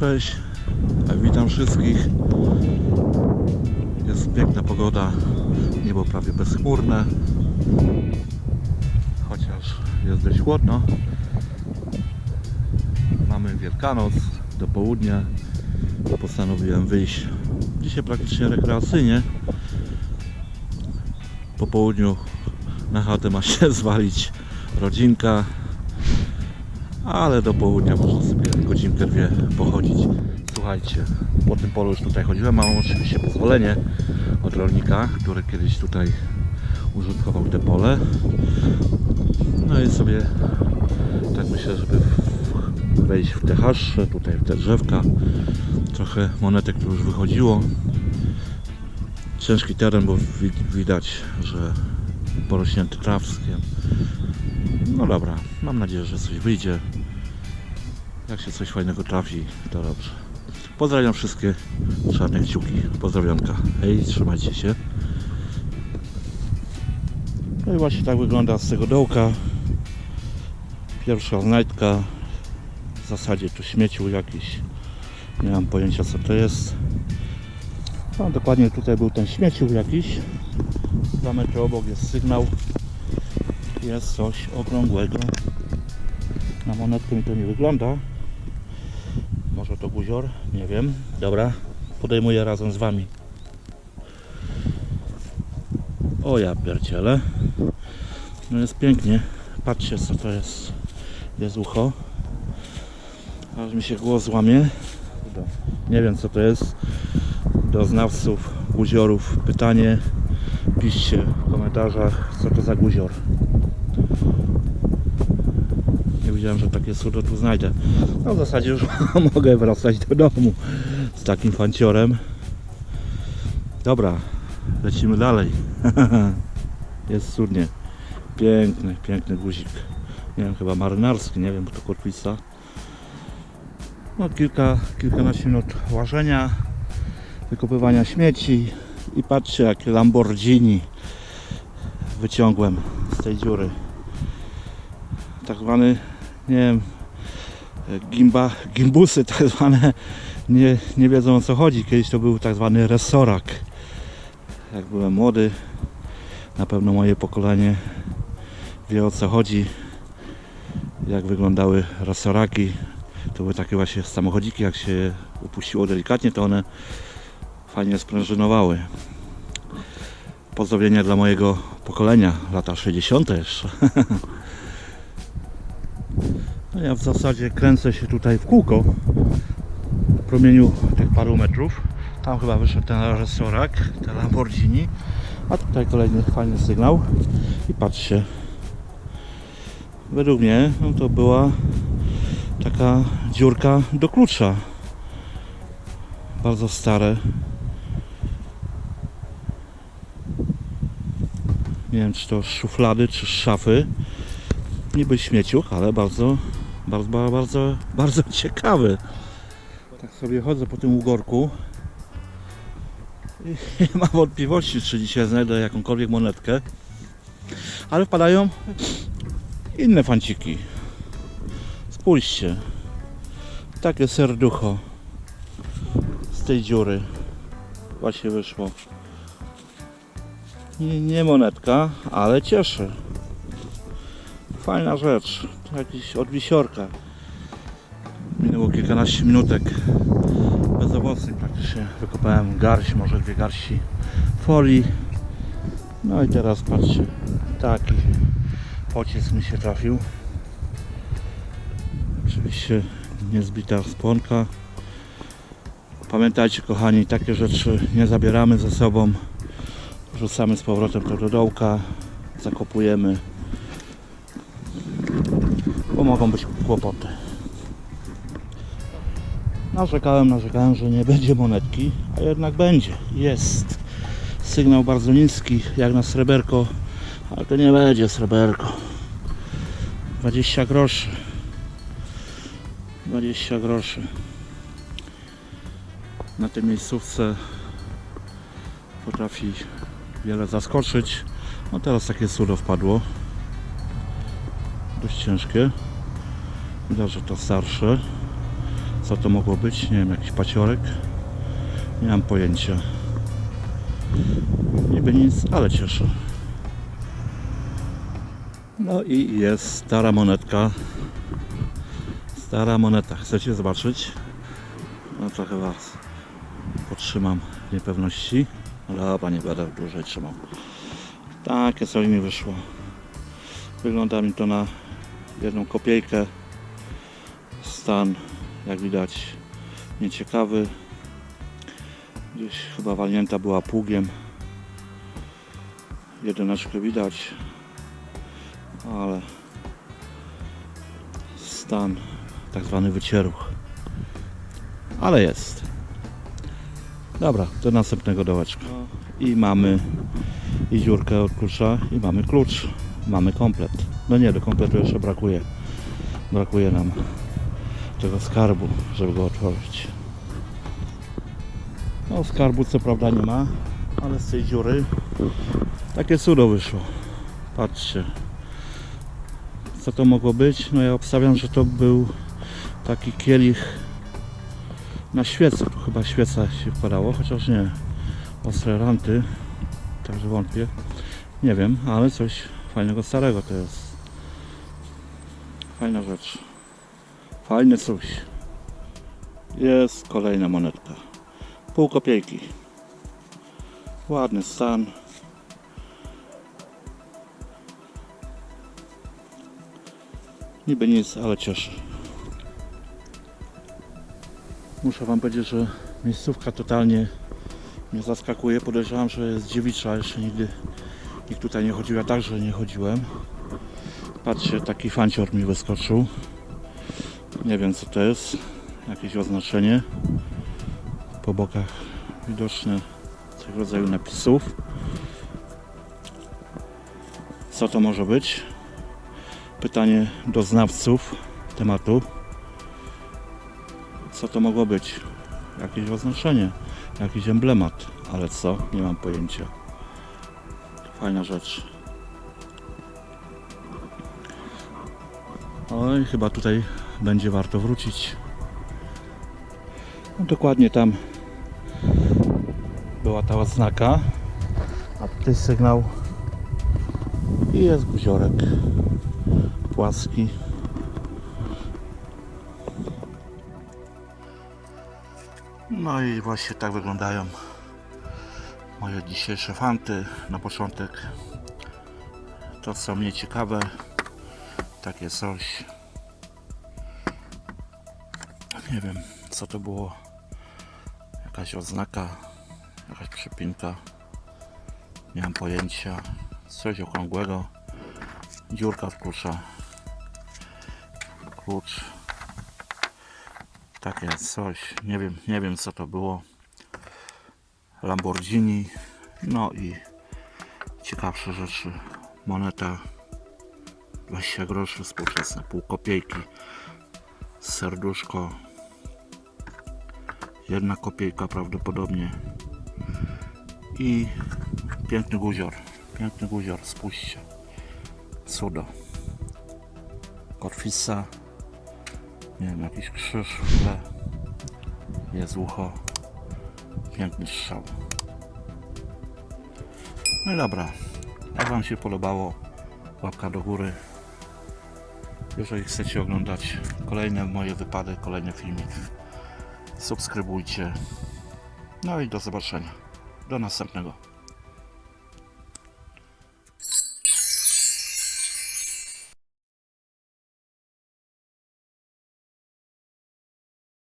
Cześć, witam wszystkich. Jest piękna pogoda, niebo prawie bezchmurne, chociaż jest dość chłodno. Mamy Wielkanoc do południa. Postanowiłem wyjść dzisiaj praktycznie rekreacyjnie. Po południu na chatę ma się zwalić rodzinka, ale do południa można sobie godzinkę, dwie pochodzić. Słuchajcie, po tym polu już tutaj chodziłem, mam oczywiście pozwolenie od rolnika, który kiedyś tutaj użytkował te pole. No i sobie tak myślę, żeby wejść w te haszcze, tutaj w te drzewka. Trochę monetek tu już wychodziło. Ciężki teren, bo wi- widać, że porośnięty trawskiem. No dobra, mam nadzieję, że coś wyjdzie. Jak się coś fajnego trafi, to dobrze. Pozdrawiam wszystkie czarne kciuki. Pozdrowionka. Hej, trzymajcie się. No i właśnie tak wygląda z tego dołka. Pierwsza znajdka. W zasadzie tu śmiecił jakiś. Nie mam pojęcia co to jest. No dokładnie tutaj był ten śmiecił jakiś. Dwa metry obok jest sygnał. Jest coś okrągłego. Na monetkę mi to nie wygląda. Może to guzior? Nie wiem. Dobra, podejmuję razem z wami. O ja pierdziele. No jest pięknie. Patrzcie co to jest. Jest ucho. Aż mi się głos złamie. Nie wiem co to jest. Do znawców guziorów pytanie. Piszcie w komentarzach co to za guzior. Nie wiedziałem, że takie cudo tu znajdę. No w zasadzie już mogę wracać do domu z takim fanciorem. Dobra, lecimy dalej. Jest cudnie. Piękny, piękny guzik. Nie wiem, chyba marynarski, nie wiem, bo to kotwica. No kilka, kilkanaście minut łażenia, wykopywania śmieci i patrzcie jakie Lamborghini wyciągłem z tej dziury. Tak zwany, nie wiem, gimba, gimbusy tak zwane nie, nie wiedzą o co chodzi. Kiedyś to był tak zwany resorak. Jak byłem młody, na pewno moje pokolenie wie o co chodzi. Jak wyglądały resoraki. To były takie właśnie samochodziki, jak się je upuściło delikatnie, to one fajnie sprężynowały. Pozdrowienia dla mojego pokolenia, lata 60. jeszcze. No ja w zasadzie kręcę się tutaj w kółko w promieniu tych paru metrów. Tam chyba wyszedł ten resorak, ten Lamborghini. A tutaj kolejny fajny sygnał. I patrzcie. Według mnie no to była taka dziurka do klucza. Bardzo stare. Nie wiem czy to szuflady czy szafy. Niby śmieciuch, ale bardzo, bardzo, bardzo, bardzo, ciekawy. Tak sobie chodzę po tym ugorku. I mam wątpliwości, czy dzisiaj znajdę jakąkolwiek monetkę. Ale wpadają inne fanciki. Spójrzcie. Takie serducho z tej dziury właśnie wyszło. Nie, nie monetka, ale cieszy. Fajna rzecz. Jakiś od wisiorka. Minęło kilkanaście minutek. Bezowocnych praktycznie wykopałem garść, może dwie garści folii. No i teraz patrzcie, taki pocisk mi się trafił. Oczywiście niezbita sponka. Pamiętajcie kochani, takie rzeczy nie zabieramy ze sobą. Rzucamy z powrotem to do dołka, zakopujemy, mogą być kłopoty. Narzekałem, narzekałem, że nie będzie monetki, a jednak będzie. Jest. Sygnał bardzo niski, jak na sreberko, ale to nie będzie sreberko. 20 groszy. 20 groszy. Na tej miejscówce potrafi wiele zaskoczyć. No teraz takie cudo wpadło. Dość ciężkie. Widać, że to starsze. Co to mogło być? Nie wiem, jakiś paciorek. Nie mam pojęcia. Niby nic, ale cieszę. No i jest stara monetka. Stara moneta. Chcecie zobaczyć? No trochę was podtrzymam w niepewności. Dobra, nie będę dłużej trzymał. Takie sobie mi wyszło. Wygląda mi to na jedną kopiejkę. Stan, jak widać, nieciekawy. Gdzieś chyba walnięta była pługiem. Jedyneczkę widać, ale stan tak zwany wycieruch. Ale jest. Dobra, do następnego dołeczka. I mamy i dziurkę od klucza i mamy klucz. Mamy komplet. No nie, do kompletu jeszcze brakuje. Brakuje nam tego skarbu, żeby go otworzyć. No skarbu co prawda nie ma, ale z tej dziury takie cudo wyszło. Patrzcie. Co to mogło być? No ja obstawiam, że to był taki kielich na świecę. Tu chyba świeca się wkładało, chociaż nie. Ostre ranty. Także wątpię. Nie wiem, ale coś fajnego starego to jest. Fajna rzecz. Fajne coś. Jest kolejna monetka. Pół kopiejki. Ładny stan. Niby nic, ale cieszy. Muszę Wam powiedzieć, że miejscówka totalnie mnie zaskakuje. Podejrzewam, że jest dziewicza. Jeszcze nigdy nikt tutaj nie chodził. Ja także nie chodziłem. Patrzcie, taki fancior mi wyskoczył. Nie wiem co to jest. Jakieś oznaczenie. Po bokach widoczne w rodzaju napisów. Co to może być? Pytanie do znawców tematu. Co to mogło być? Jakieś oznaczenie, jakiś emblemat, ale co? Nie mam pojęcia. Fajna rzecz. Oj, chyba tutaj będzie warto wrócić. No, dokładnie tam była ta oznaka, a tutaj sygnał i jest guziorek płaski. No i właśnie tak wyglądają moje dzisiejsze fanty. Na początek to co mnie ciekawe, takie coś. Nie wiem co to było. Jakaś oznaka, jakaś przypinka. Nie mam pojęcia. Coś okrągłego. Dziurka w klucza. Klucz. Takie coś. Nie wiem, nie wiem co to było. Lamborghini. No i ciekawsze rzeczy. Moneta 20 groszy współczesne, pół kopiejki. Serduszko. Jedna kopiejka prawdopodobnie. I piękny guzior. Piękny guzior, spójrzcie. Cudo. Korfisa. Nie wiem, jakiś krzyż w. Jest ucho. Piękny strzał. No i dobra. Jak Wam się podobało, łapka do góry. Jeżeli chcecie oglądać kolejne moje wypady, kolejne filmiki, subskrybujcie. No i do zobaczenia. Do następnego.